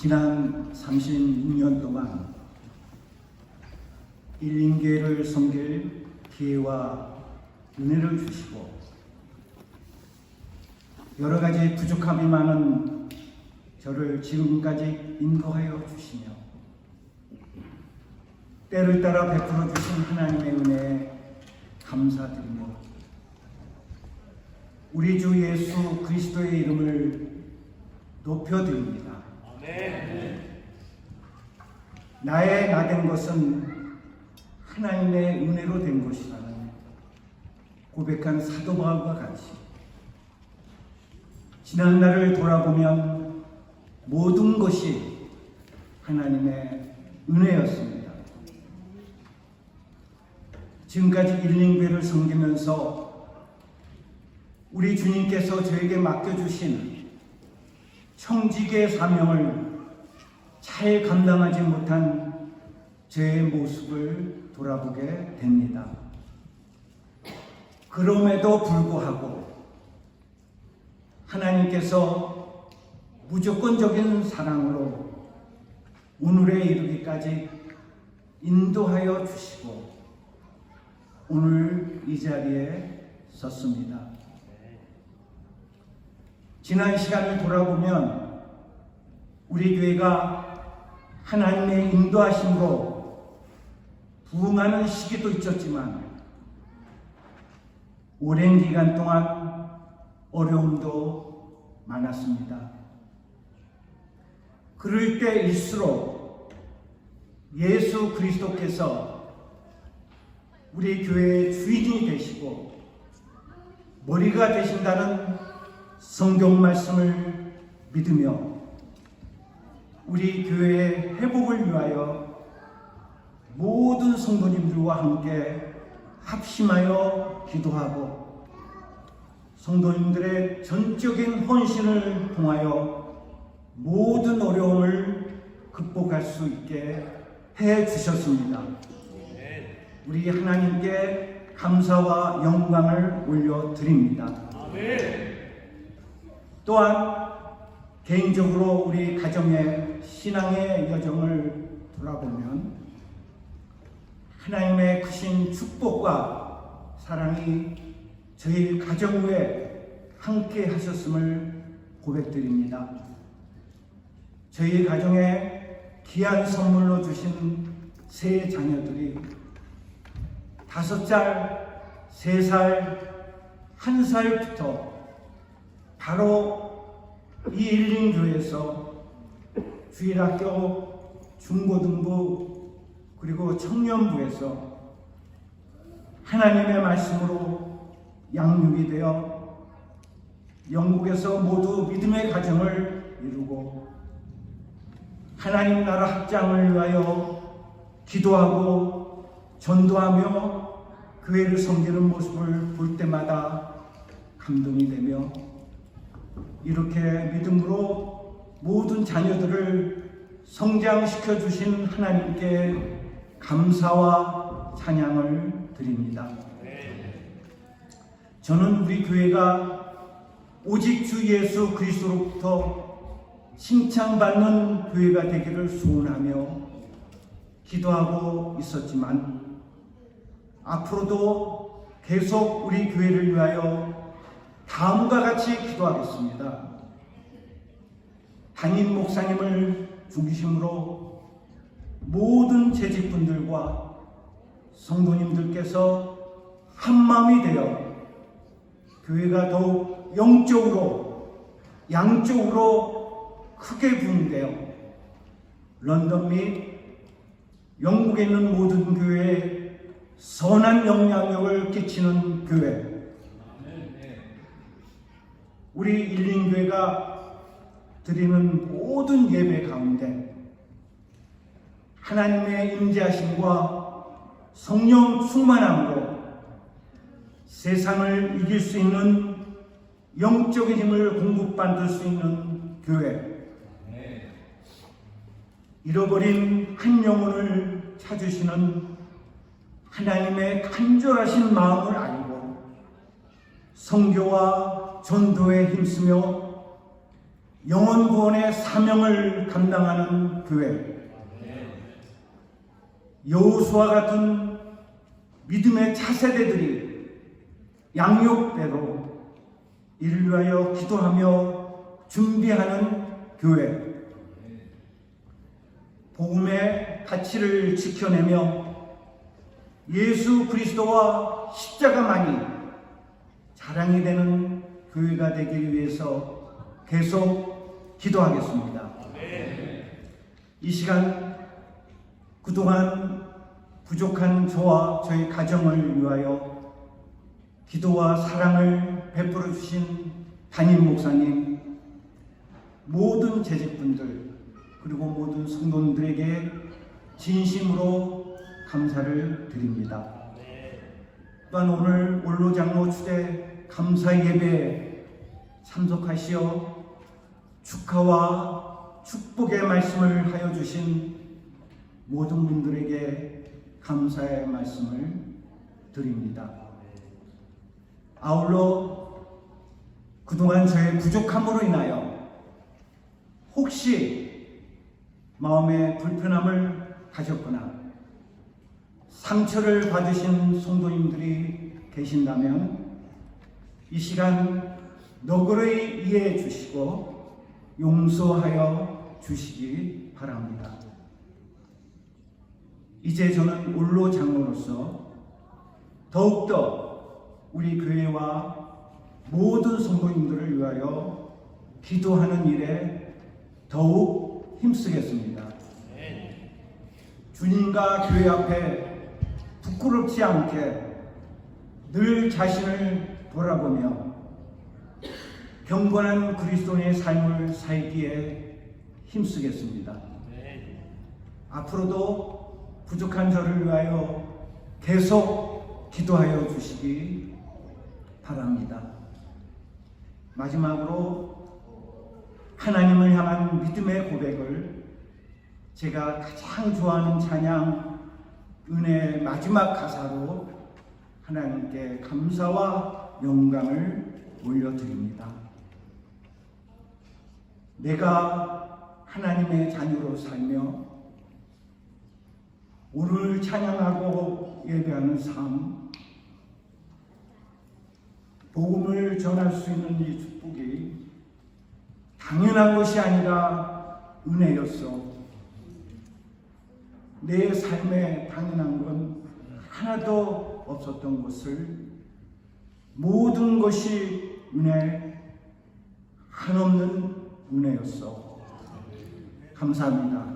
지난 36년 동안 일인계를 섬길 기회와 은혜를 주시고 여러 가지 부족함이 많은 저를 지금까지 인도하여 주시며 때를 따라 베풀어 주신 하나님의 은혜에 감사드리며 우리 주 예수 그리스도의 이름을 높여드립니다. 나의 나 된 것은 하나님의 은혜로 된 것이라는 고백한 사도 바울과 같이 지난 날을 돌아보면 모든 것이 하나님의 은혜였습니다. 지금까지 일링배를 섬기면서 우리 주님께서 저에게 맡겨주신 청직의 사명을 잘 감당하지 못한 제 모습을 돌아보게 됩니다. 그럼에도 불구하고 하나님께서 무조건적인 사랑으로 오늘에 이르기까지 인도하여 주시고 오늘 이 자리에 섰습니다. 지난 시간을 돌아보면 우리 교회가 하나님의 인도하심으로 부흥하는 시기도 있었지만 오랜 기간 동안 어려움도 많았습니다. 그럴 때일수록 예수 그리스도께서 우리 교회의 주인이 되시고 머리가 되신다는 성경 말씀을 믿으며 우리 교회의 회복을 위하여 모든 성도님들과 함께 합심하여 기도하고 성도님들의 전적인 헌신을 통하여 모든 어려움을 극복할 수 있게 해 주셨습니다. 우리 하나님께 감사와 영광을 올려드립니다. 또한 개인적으로 우리 가정의 신앙의 여정을 돌아보면 하나님의 크신 축복과 사랑이 저희 가정 위에 함께 하셨음을 고백드립니다. 저희 가정에 귀한 선물로 주신 세 자녀들이 다섯 살, 세 살, 한 살부터 바로 이 일린교에서 주일학교, 중고등부, 그리고 청년부에서 하나님의 말씀으로 양육이 되어 영국에서 모두 믿음의 가정을 이루고 하나님 나라 확장을 위하여 기도하고 전도하며 교회를 섬기는 모습을 볼 때마다 감동이 되며 이렇게 믿음으로 모든 자녀들을 성장시켜 주신 하나님께 감사와 찬양을 드립니다. 저는 우리 교회가 오직 주 예수 그리스도로부터 칭찬받는 교회가 되기를 소원하며 기도하고 있었지만 앞으로도 계속 우리 교회를 위하여 다음과 같이 기도하겠습니다. 담임 목사님을 중심으로 모든 재직분들과 성도님들께서 한마음이 되어 교회가 더욱 영적으로 양쪽으로 크게 부흥되어 런던 및 영국에 있는 모든 교회에 선한 영향력을 끼치는 교회 우리 일린교회가 드리는 모든 예배 가운데 하나님의 임재하심과 성령 충만함으로 세상을 이길 수 있는 영적인 힘을 공급받을 수 있는 교회. 잃어버린 한 영혼을 찾으시는 하나님의 간절하신 마음을 알고 성교와 전도에 힘쓰며 영원 구원의 사명을 감당하는 교회. 여호수와 같은 믿음의 차세대들이 양육대로 이를 위하여 기도하며 준비하는 교회. 복음의 가치를 지켜내며 예수 그리스도와 십자가만이 자랑이 되는 교회가 되기 위해서 계속 기도하겠습니다. 이 시간 그동안 부족한 저와 저희 가정을 위하여 기도와 사랑을 베풀어 주신 담임 목사님, 모든 재직분들 그리고 모든 성도님들에게 진심으로 감사를 드립니다. 또한 오늘 원로 장로 추대 감사 예배에 참석하시어 축하와 축복의 말씀을 하여 주신 모든 분들에게 감사의 말씀을 드립니다. 아울러 그동안 저의 부족함으로 인하여 혹시 마음에 불편함을 가졌거나 상처를 받으신 성도님들이 계신다면 이 시간 너그러이 이해해 주시고 용서하여 주시기 바랍니다. 이제 저는 올로 장로로서 더욱더 우리 교회와 모든 성도님들을 위하여 기도하는 일에 더욱 힘쓰겠습니다. 주님과 교회 앞에 부끄럽지 않게 늘 자신을 돌아보며 경건한 그리스도인의 삶을 살기에 힘쓰겠습니다. 앞으로도 부족한 저를 위하여 계속 기도하여 주시기 바랍니다. 마지막으로 하나님을 향한 믿음의 고백을 제가 가장 좋아하는 찬양 은혜의 마지막 가사로 하나님께 감사와 영광을 올려드립니다. 내가 하나님의 자녀로 살며 오늘 찬양하고 예배하는 삶, 복음을 전할 수 있는 이 축복이 당연한 것이 아니라 은혜였어. 내 삶에 당연한 건 하나도 없었던 것을 모든 것이 은혜, 한없는 은혜였어. 감사합니다.